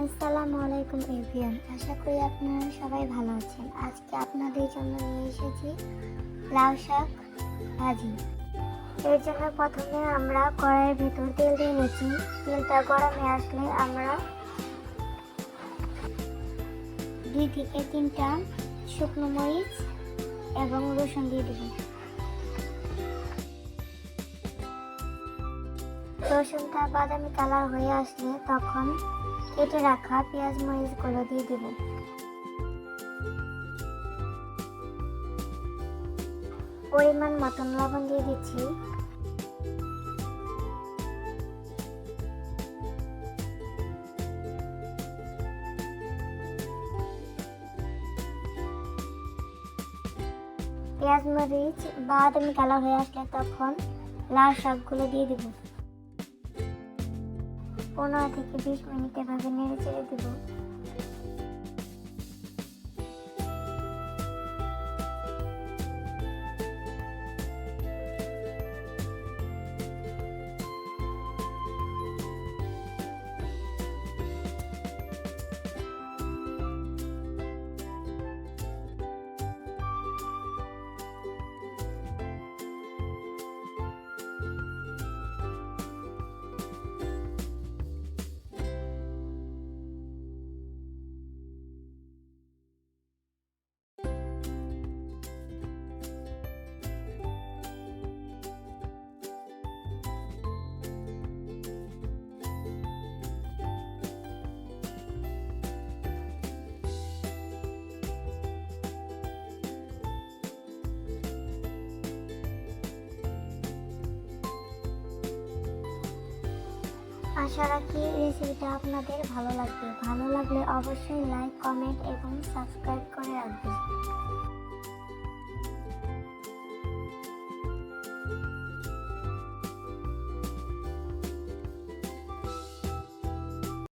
আসসালামু আলাইকুম এভিয়ান আশা করি আপনারা সবাই ভালো আছেন। আজকে আপনাদের জন্য নিয়ে এসেছি লাউ শাক ভাজি। এর জন্য প্রথমে আমরা কড়াইয়ের ভিতর তেল দিয়ে নিচ্ছি। তেলটা গরমে আসলে আমরা দুই থেকে তিনটা শুকনো মরিচ এবং রসুন দিয়ে দেব। রসুনটা বাদামি কালার হয়ে আসলে তখন কেটে রাখা পেঁয়াজ মরিচগুলো দিয়ে দেব। পরিমাণ মতন লবণ দিয়ে দিচ্ছি। পেঁয়াজ মরিচ বাদামি কালার হয়ে আসলে তখন লাল শাকগুলো দিয়ে দেবো। পনেরো থেকে বিশ মিনিট এভাবে নেড়ে চেড়ে দেব। আশা রাখি রেসিপিটা আপনাদের ভালো লাগবে। ভালো লাগলে অবশ্যই লাইক কমেন্ট এবং সাবস্ক্রাইব করে রাখবেন।